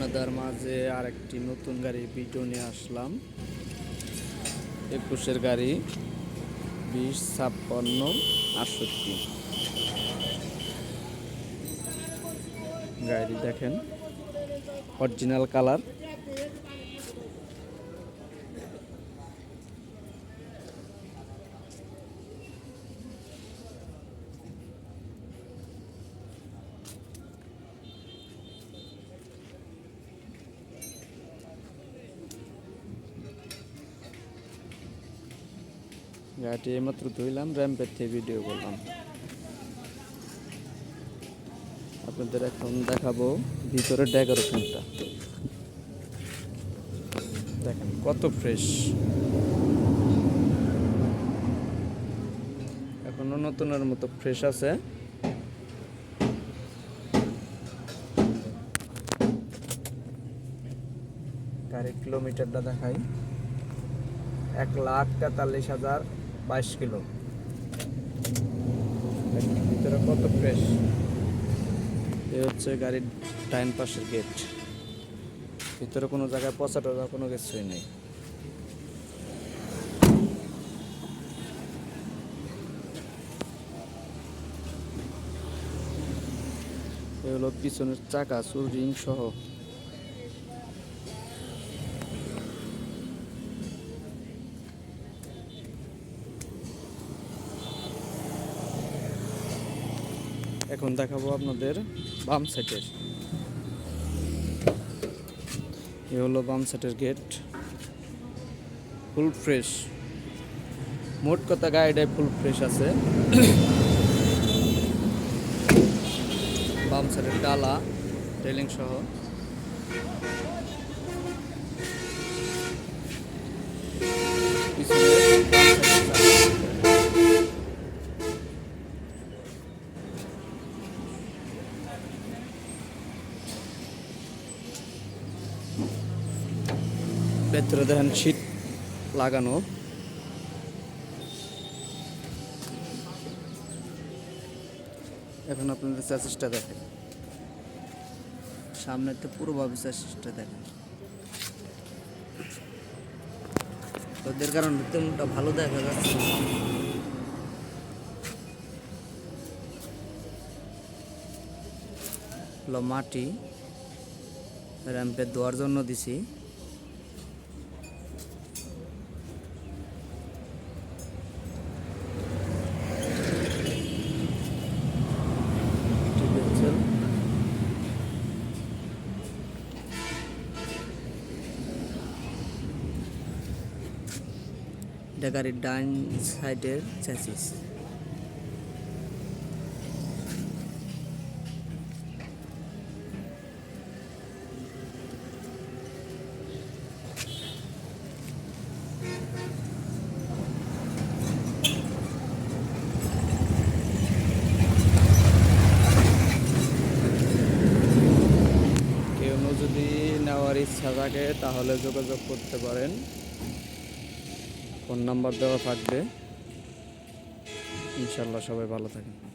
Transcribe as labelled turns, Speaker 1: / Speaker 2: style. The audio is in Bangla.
Speaker 1: আপনাদের মাঝে আরেকটি নতুন গাড়ি ভিডিও নিয়ে আসলাম। একুশের গাড়ি বিশ ছাপ্পান্ন আটষট্টি। গাড়ি দেখেন, অরিজিনাল কালার। গাড়িটি এইমাত্র ধুইলাম র্যাম্পের থেকে ভিডিও করলাম। আপনাদের এখন দেখাবো ভিতরের ডেকোরেশনটা দেখেন কত ফ্রেশ এখনও নতুনের মতো ফ্রেশ আছে। গাড়ির কিলোমিটারটা দেখাই। এক লাখ তেতাল্লিশ হাজার বাইশ কিলো। ভিতরে কত ফ্রেশ এ হচ্ছে গাড়ির ডাইন পাশের গেট ভিতরে কোনো জায়গায় পচা টচা কোনো কিছুই নেই। এ হলো পিছনের চাকা চুর রিং সহ। এখন দেখাবো আপনাদের বাম সাইডের। এ হলো বাম সাইডের গেট ফুল ফ্রেশ মোট কথা গাড়িটাই ফুল ফ্রেশ আছে। বাম সাইডের ডালা রেলিং সহ। ভেতরে দেখেন শীত লাগানো। এখন আপনাদের চ্যাসিসটা দেখেন। সামনে তো পুরোভাবে চ্যাসিসটা দেখেন। ওদের কারণে তেমনটা ভালো দেখা যাচ্ছে মাটি। র্যাম্পের দেওয়ার জন্য দিছি ঠিক আছে গাড়ির ডান সাইডের চ্যাসিস যদি নেওয়ার ইচ্ছা থাকে তাহলে যোগাযোগ করতে পারেন। ফোন নাম্বার দেওয়া থাকবে। ইনশাল্লাহ সবাই ভালো থাকেন